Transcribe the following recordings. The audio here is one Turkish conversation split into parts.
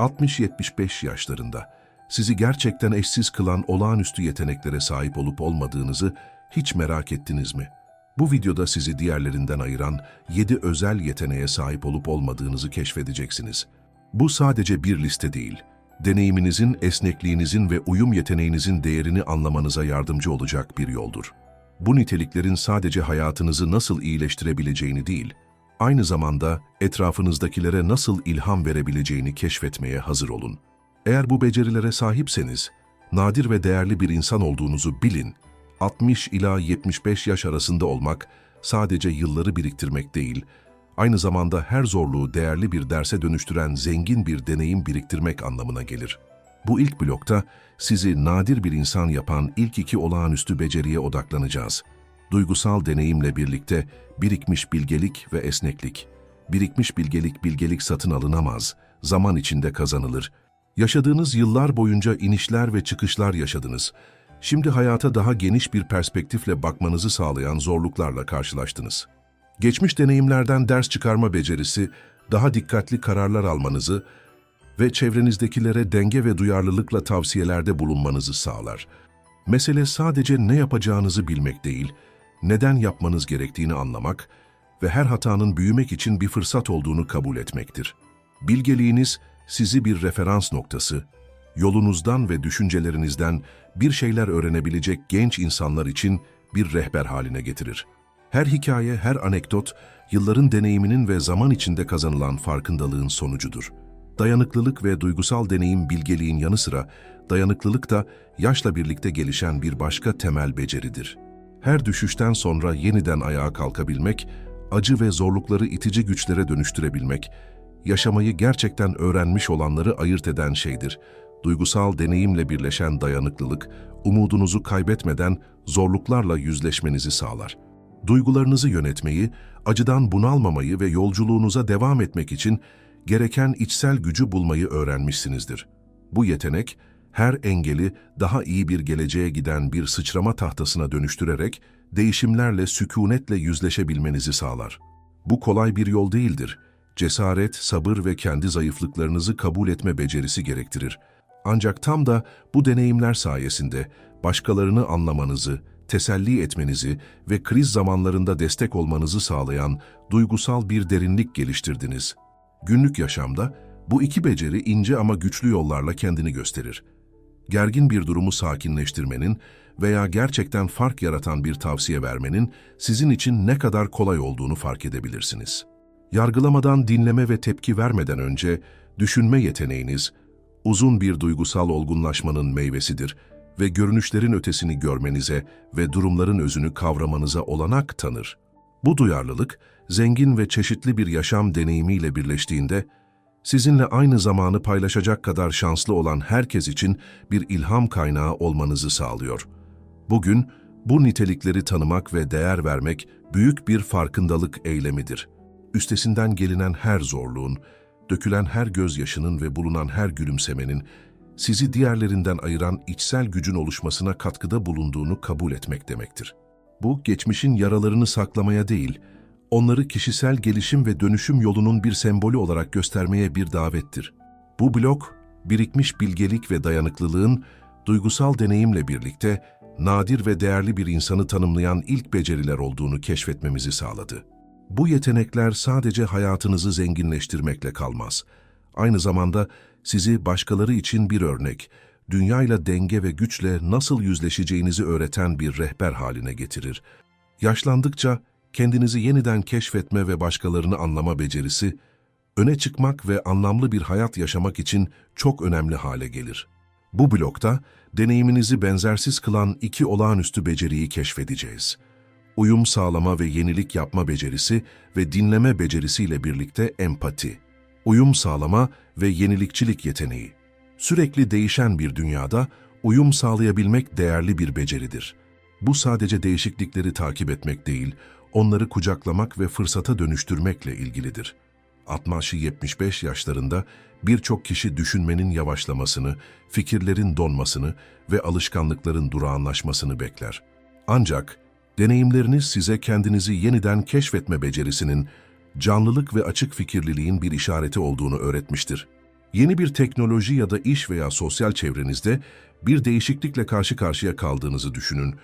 60-75 yaşlarında sizi gerçekten eşsiz kılan olağanüstü yeteneklere sahip olup olmadığınızı hiç merak ettiniz mi? Bu videoda sizi diğerlerinden ayıran 7 özel yeteneğe sahip olup olmadığınızı keşfedeceksiniz. Bu sadece bir liste değil, deneyiminizin, esnekliğinizin ve uyum yeteneğinizin değerini anlamanıza yardımcı olacak bir yoldur. Bu niteliklerin sadece hayatınızı nasıl iyileştirebileceğini değil, aynı zamanda etrafınızdakilere nasıl ilham verebileceğini keşfetmeye hazır olun. Eğer bu becerilere sahipseniz, nadir ve değerli bir insan olduğunuzu bilin. 60 ila 75 yaş arasında olmak sadece yılları biriktirmek değil, aynı zamanda her zorluğu değerli bir derse dönüştüren zengin bir deneyim biriktirmek anlamına gelir. Bu ilk blokta sizi nadir bir insan yapan ilk iki olağanüstü beceriye odaklanacağız. Duygusal deneyimle birlikte birikmiş bilgelik ve esneklik. Birikmiş bilgelik bilgelik satın alınamaz, zaman içinde kazanılır. Yaşadığınız yıllar boyunca inişler ve çıkışlar yaşadınız. Şimdi hayata daha geniş bir perspektifle bakmanızı sağlayan zorluklarla karşılaştınız. Geçmiş deneyimlerden ders çıkarma becerisi, daha dikkatli kararlar almanızı ve çevrenizdekilere denge ve duyarlılıkla tavsiyelerde bulunmanızı sağlar. Mesele sadece ne yapacağınızı bilmek değil, neden yapmanız gerektiğini anlamak ve her hatanın büyümek için bir fırsat olduğunu kabul etmektir. Bilgeliğiniz sizi bir referans noktası, yolunuzdan ve düşüncelerinizden bir şeyler öğrenebilecek genç insanlar için bir rehber haline getirir. Her hikaye, her anekdot, yılların deneyiminin ve zaman içinde kazanılan farkındalığın sonucudur. Dayanıklılık ve duygusal deneyim bilgeliğin yanı sıra, dayanıklılık da yaşla birlikte gelişen bir başka temel beceridir. Her düşüşten sonra yeniden ayağa kalkabilmek, acı ve zorlukları itici güçlere dönüştürebilmek, yaşamayı gerçekten öğrenmiş olanları ayırt eden şeydir. Duygusal deneyimle birleşen dayanıklılık, umudunuzu kaybetmeden zorluklarla yüzleşmenizi sağlar. Duygularınızı yönetmeyi, acıdan bunalmamayı ve yolculuğunuza devam etmek için gereken içsel gücü bulmayı öğrenmişsinizdir. Bu yetenek, her engeli daha iyi bir geleceğe giden bir sıçrama tahtasına dönüştürerek değişimlerle sükunetle yüzleşebilmenizi sağlar. Bu kolay bir yol değildir. Cesaret, sabır ve kendi zayıflıklarınızı kabul etme becerisi gerektirir. Ancak tam da bu deneyimler sayesinde başkalarını anlamanızı, teselli etmenizi ve kriz zamanlarında destek olmanızı sağlayan duygusal bir derinlik geliştirdiniz. Günlük yaşamda bu iki beceri ince ama güçlü yollarla kendini gösterir. Gergin bir durumu sakinleştirmenin veya gerçekten fark yaratan bir tavsiye vermenin sizin için ne kadar kolay olduğunu fark edebilirsiniz. Yargılamadan dinleme ve tepki vermeden önce düşünme yeteneğiniz, uzun bir duygusal olgunlaşmanın meyvesidir ve görünüşlerin ötesini görmenize ve durumların özünü kavramanıza olanak tanır. Bu duyarlılık, zengin ve çeşitli bir yaşam deneyimiyle birleştiğinde, sizinle aynı zamanı paylaşacak kadar şanslı olan herkes için bir ilham kaynağı olmanızı sağlıyor. Bugün bu nitelikleri tanımak ve değer vermek büyük bir farkındalık eylemidir. Üstesinden gelinen her zorluğun, dökülen her gözyaşının ve bulunan her gülümsemenin sizi diğerlerinden ayıran içsel gücün oluşmasına katkıda bulunduğunu kabul etmek demektir. Bu, geçmişin yaralarını saklamaya değil, onları kişisel gelişim ve dönüşüm yolunun bir sembolü olarak göstermeye bir davettir. Bu blok, birikmiş bilgelik ve dayanıklılığın duygusal deneyimle birlikte nadir ve değerli bir insanı tanımlayan ilk beceriler olduğunu keşfetmemizi sağladı. Bu yetenekler sadece hayatınızı zenginleştirmekle kalmaz. Aynı zamanda sizi başkaları için bir örnek, dünyayla denge ve güçle nasıl yüzleşeceğinizi öğreten bir rehber haline getirir. Yaşlandıkça kendinizi yeniden keşfetme ve başkalarını anlama becerisi, öne çıkmak ve anlamlı bir hayat yaşamak için çok önemli hale gelir. Bu blokta deneyiminizi benzersiz kılan iki olağanüstü beceriyi keşfedeceğiz. Uyum sağlama ve yenilik yapma becerisi ve dinleme becerisiyle birlikte empati. Uyum sağlama ve yenilikçilik yeteneği. Sürekli değişen bir dünyada uyum sağlayabilmek değerli bir beceridir. Bu sadece değişiklikleri takip etmek değil, onları kucaklamak ve fırsata dönüştürmekle ilgilidir. 60-75 yaşlarında birçok kişi düşünmenin yavaşlamasını, fikirlerin donmasını ve alışkanlıkların durağanlaşmasını bekler. Ancak deneyimleriniz size kendinizi yeniden keşfetme becerisinin, canlılık ve açık fikirliliğin bir işareti olduğunu öğretmiştir. Yeni bir teknoloji ya da iş veya sosyal çevrenizde bir değişiklikle karşı karşıya kaldığınızı düşünün.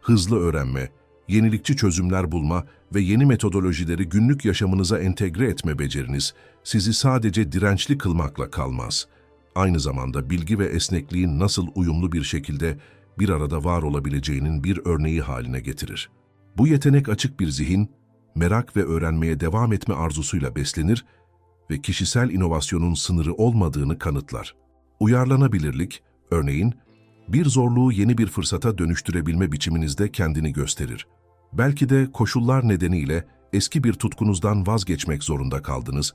Hızlı öğrenme, yenilikçi çözümler bulma ve yeni metodolojileri günlük yaşamınıza entegre etme beceriniz sizi sadece dirençli kılmakla kalmaz. Aynı zamanda bilgi ve esnekliğin nasıl uyumlu bir şekilde bir arada var olabileceğinin bir örneği haline getirir. Bu yetenek açık bir zihin, merak ve öğrenmeye devam etme arzusuyla beslenir ve kişisel inovasyonun sınırı olmadığını kanıtlar. Uyarlanabilirlik, örneğin, bir zorluğu yeni bir fırsata dönüştürebilme biçiminizde kendini gösterir. Belki de koşullar nedeniyle eski bir tutkunuzdan vazgeçmek zorunda kaldınız.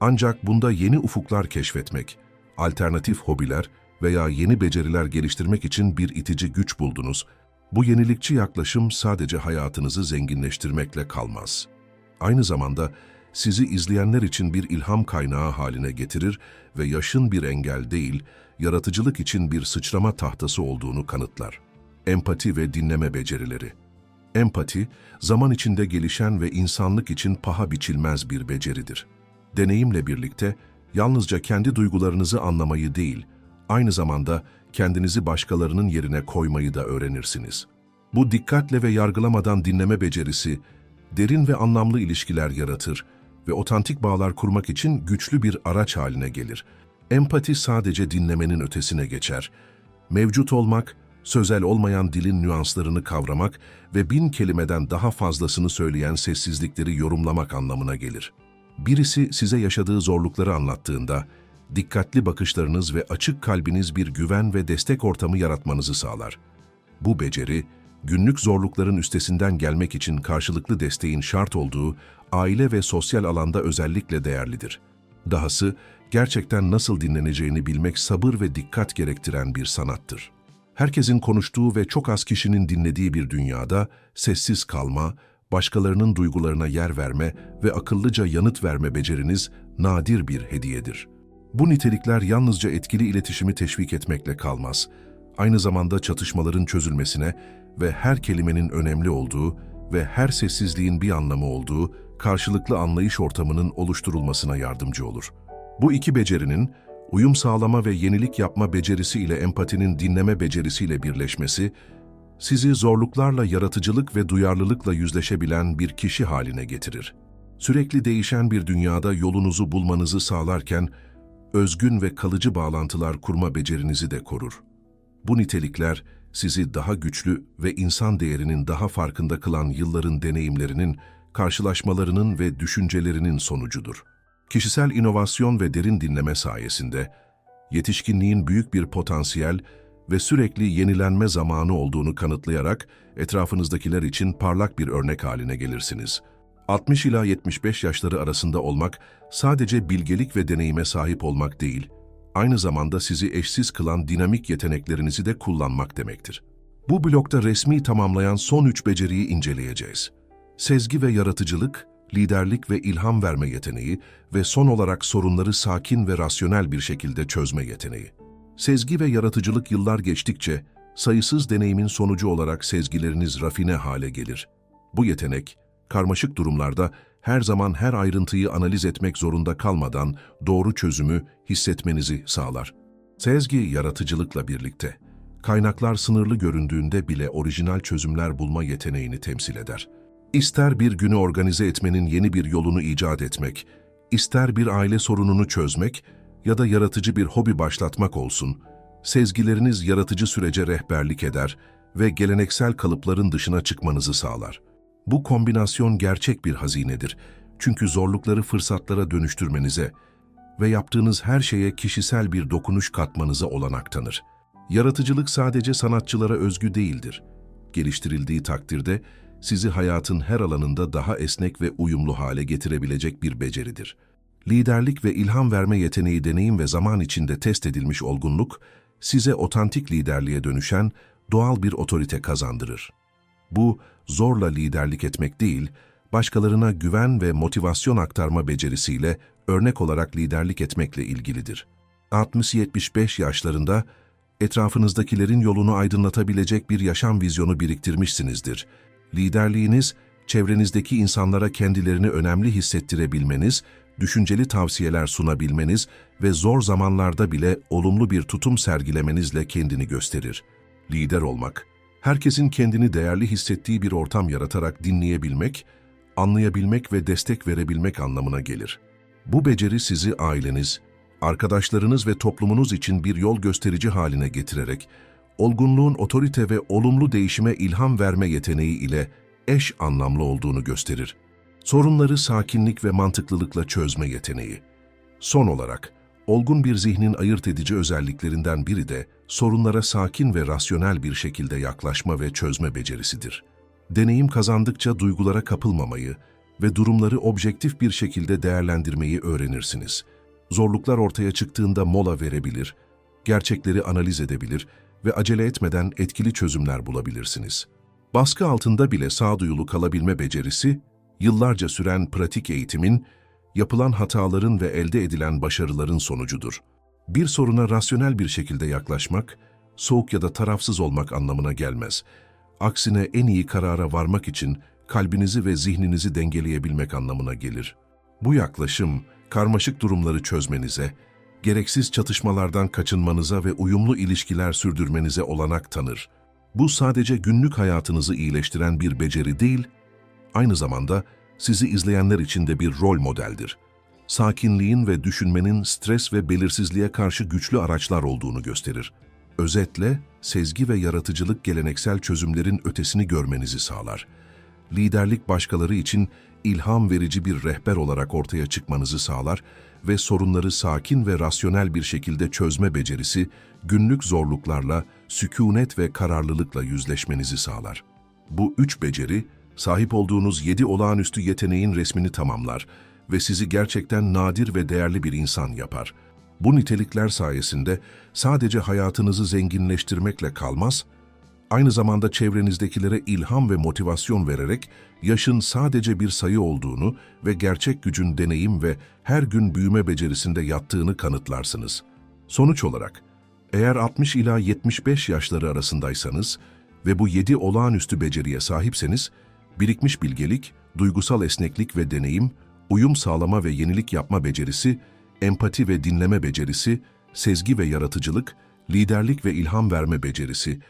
Ancak bunda yeni ufuklar keşfetmek, alternatif hobiler veya yeni beceriler geliştirmek için bir itici güç buldunuz. Bu yenilikçi yaklaşım sadece hayatınızı zenginleştirmekle kalmaz. Aynı zamanda sizi izleyenler için bir ilham kaynağı haline getirir ve yaşın bir engel değil, yaratıcılık için bir sıçrama tahtası olduğunu kanıtlar. Empati ve dinleme becerileri. Empati, zaman içinde gelişen ve insanlık için paha biçilmez bir beceridir. Deneyimle birlikte, yalnızca kendi duygularınızı anlamayı değil, aynı zamanda kendinizi başkalarının yerine koymayı da öğrenirsiniz. Bu dikkatle ve yargılamadan dinleme becerisi, derin ve anlamlı ilişkiler yaratır ve otantik bağlar kurmak için güçlü bir araç haline gelir. Empati sadece dinlemenin ötesine geçer. Mevcut olmak, sözel olmayan dilin nüanslarını kavramak ve bin kelimeden daha fazlasını söyleyen sessizlikleri yorumlamak anlamına gelir. Birisi size yaşadığı zorlukları anlattığında, dikkatli bakışlarınız ve açık kalbiniz bir güven ve destek ortamı yaratmanızı sağlar. Bu beceri, günlük zorlukların üstesinden gelmek için karşılıklı desteğin şart olduğu aile ve sosyal alanda özellikle değerlidir. Dahası, gerçekten nasıl dinleneceğini bilmek sabır ve dikkat gerektiren bir sanattır. Herkesin konuştuğu ve çok az kişinin dinlediği bir dünyada sessiz kalma, başkalarının duygularına yer verme ve akıllıca yanıt verme beceriniz nadir bir hediyedir. Bu nitelikler yalnızca etkili iletişimi teşvik etmekle kalmaz, aynı zamanda çatışmaların çözülmesine ve her kelimenin önemli olduğu ve her sessizliğin bir anlamı olduğu karşılıklı anlayış ortamının oluşturulmasına yardımcı olur. Bu iki becerinin uyum sağlama ve yenilik yapma becerisi ile empatinin dinleme becerisiyle birleşmesi, sizi zorluklarla yaratıcılık ve duyarlılıkla yüzleşebilen bir kişi haline getirir. Sürekli değişen bir dünyada yolunuzu bulmanızı sağlarken, özgün ve kalıcı bağlantılar kurma becerinizi de korur. Bu nitelikler, sizi daha güçlü ve insan değerinin daha farkında kılan yılların deneyimlerinin, karşılaşmalarının ve düşüncelerinin sonucudur. Kişisel inovasyon ve derin dinleme sayesinde, yetişkinliğin büyük bir potansiyel ve sürekli yenilenme zamanı olduğunu kanıtlayarak etrafınızdakiler için parlak bir örnek haline gelirsiniz. 60 ila 75 yaşları arasında olmak sadece bilgelik ve deneyime sahip olmak değil, aynı zamanda sizi eşsiz kılan dinamik yeteneklerinizi de kullanmak demektir. Bu blokta resmi tamamlayan son üç beceriyi inceleyeceğiz. Sezgi ve yaratıcılık, liderlik ve ilham verme yeteneği ve son olarak sorunları sakin ve rasyonel bir şekilde çözme yeteneği. Sezgi ve yaratıcılık yıllar geçtikçe sayısız deneyimin sonucu olarak sezgileriniz rafine hale gelir. Bu yetenek, karmaşık durumlarda her zaman her ayrıntıyı analiz etmek zorunda kalmadan doğru çözümü hissetmenizi sağlar. Sezgi yaratıcılıkla birlikte, kaynaklar sınırlı göründüğünde bile orijinal çözümler bulma yeteneğini temsil eder. İster bir günü organize etmenin yeni bir yolunu icat etmek, ister bir aile sorununu çözmek ya da yaratıcı bir hobi başlatmak olsun, sezgileriniz yaratıcı sürece rehberlik eder ve geleneksel kalıpların dışına çıkmanızı sağlar. Bu kombinasyon gerçek bir hazinedir. Çünkü zorlukları fırsatlara dönüştürmenize ve yaptığınız her şeye kişisel bir dokunuş katmanıza olanak tanır. Yaratıcılık sadece sanatçılara özgü değildir. Geliştirildiği takdirde sizi hayatın her alanında daha esnek ve uyumlu hale getirebilecek bir beceridir. Liderlik ve ilham verme yeteneği deneyim ve zaman içinde test edilmiş olgunluk, size otantik liderliğe dönüşen doğal bir otorite kazandırır. Bu, zorla liderlik etmek değil, başkalarına güven ve motivasyon aktarma becerisiyle örnek olarak liderlik etmekle ilgilidir. 60-75 yaşlarında etrafınızdakilerin yolunu aydınlatabilecek bir yaşam vizyonu biriktirmişsinizdir. Liderliğiniz, çevrenizdeki insanlara kendilerini önemli hissettirebilmeniz, düşünceli tavsiyeler sunabilmeniz ve zor zamanlarda bile olumlu bir tutum sergilemenizle kendini gösterir. Lider olmak, herkesin kendini değerli hissettiği bir ortam yaratarak dinleyebilmek, anlayabilmek ve destek verebilmek anlamına gelir. Bu beceri sizi aileniz, arkadaşlarınız ve toplumunuz için bir yol gösterici haline getirerek, olgunluğun otorite ve olumlu değişime ilham verme yeteneği ile eş anlamlı olduğunu gösterir. Sorunları sakinlik ve mantıklılıkla çözme yeteneği. Son olarak, olgun bir zihnin ayırt edici özelliklerinden biri de sorunlara sakin ve rasyonel bir şekilde yaklaşma ve çözme becerisidir. Deneyim kazandıkça duygulara kapılmamayı ve durumları objektif bir şekilde değerlendirmeyi öğrenirsiniz. Zorluklar ortaya çıktığında mola verebilir, gerçekleri analiz edebilir ve acele etmeden etkili çözümler bulabilirsiniz. Baskı altında bile sağduyulu kalabilme becerisi, yıllarca süren pratik eğitimin, yapılan hataların ve elde edilen başarıların sonucudur. Bir soruna rasyonel bir şekilde yaklaşmak, soğuk ya da tarafsız olmak anlamına gelmez. Aksine en iyi karara varmak için kalbinizi ve zihninizi dengeleyebilmek anlamına gelir. Bu yaklaşım, karmaşık durumları çözmenize, gereksiz çatışmalardan kaçınmanıza ve uyumlu ilişkiler sürdürmenize olanak tanır. Bu sadece günlük hayatınızı iyileştiren bir beceri değil, aynı zamanda sizi izleyenler için de bir rol modeldir. Sakinliğin ve düşünmenin stres ve belirsizliğe karşı güçlü araçlar olduğunu gösterir. Özetle, sezgi ve yaratıcılık geleneksel çözümlerin ötesini görmenizi sağlar. Liderlik başkaları için ilham verici bir rehber olarak ortaya çıkmanızı sağlar ve sorunları sakin ve rasyonel bir şekilde çözme becerisi, günlük zorluklarla, sükunet ve kararlılıkla yüzleşmenizi sağlar. Bu üç beceri, sahip olduğunuz yedi olağanüstü yeteneğin resmini tamamlar ve sizi gerçekten nadir ve değerli bir insan yapar. Bu nitelikler sayesinde sadece hayatınızı zenginleştirmekle kalmaz, aynı zamanda çevrenizdekilere ilham ve motivasyon vererek yaşın sadece bir sayı olduğunu ve gerçek gücün deneyim ve her gün büyüme becerisinde yattığını kanıtlarsınız. Sonuç olarak, eğer 60 ila 75 yaşları arasındaysanız ve bu 7 olağanüstü beceriye sahipseniz, birikmiş bilgelik, duygusal esneklik ve deneyim, uyum sağlama ve yenilik yapma becerisi, empati ve dinleme becerisi, sezgi ve yaratıcılık, liderlik ve ilham verme becerisi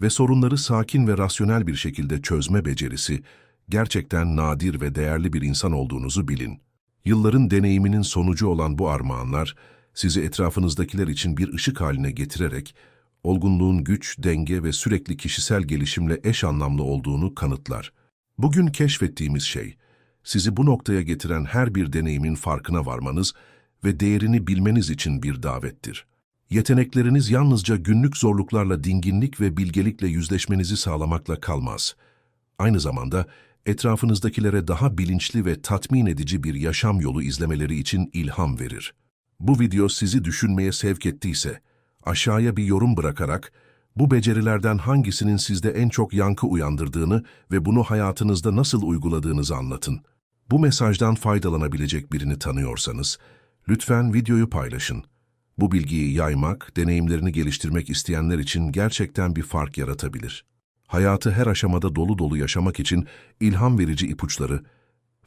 ve sorunları sakin ve rasyonel bir şekilde çözme becerisi, gerçekten nadir ve değerli bir insan olduğunuzu bilin. Yılların deneyiminin sonucu olan bu armağanlar, sizi etrafınızdakiler için bir ışık haline getirerek, olgunluğun güç, denge ve sürekli kişisel gelişimle eş anlamlı olduğunu kanıtlar. Bugün keşfettiğimiz şey, sizi bu noktaya getiren her bir deneyimin farkına varmanız ve değerini bilmeniz için bir davettir. Yetenekleriniz yalnızca günlük zorluklarla dinginlik ve bilgelikle yüzleşmenizi sağlamakla kalmaz. Aynı zamanda etrafınızdakilere daha bilinçli ve tatmin edici bir yaşam yolu izlemeleri için ilham verir. Bu video sizi düşünmeye sevk ettiyse, aşağıya bir yorum bırakarak bu becerilerden hangisinin sizde en çok yankı uyandırdığını ve bunu hayatınızda nasıl uyguladığınızı anlatın. Bu mesajdan faydalanabilecek birini tanıyorsanız, lütfen videoyu paylaşın. Bu bilgiyi yaymak, deneyimlerini geliştirmek isteyenler için gerçekten bir fark yaratabilir. Hayatı her aşamada dolu dolu yaşamak için ilham verici ipuçları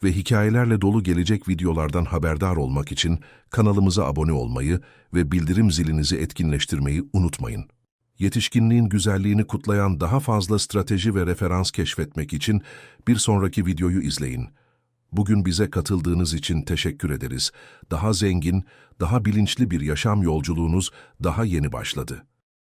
ve hikayelerle dolu gelecek videolardan haberdar olmak için kanalımıza abone olmayı ve bildirim zilinizi etkinleştirmeyi unutmayın. Yetişkinliğin güzelliğini kutlayan daha fazla strateji ve referans keşfetmek için bir sonraki videoyu izleyin. Bugün bize katıldığınız için teşekkür ederiz. Daha zengin, daha bilinçli bir yaşam yolculuğunuz daha yeni başladı.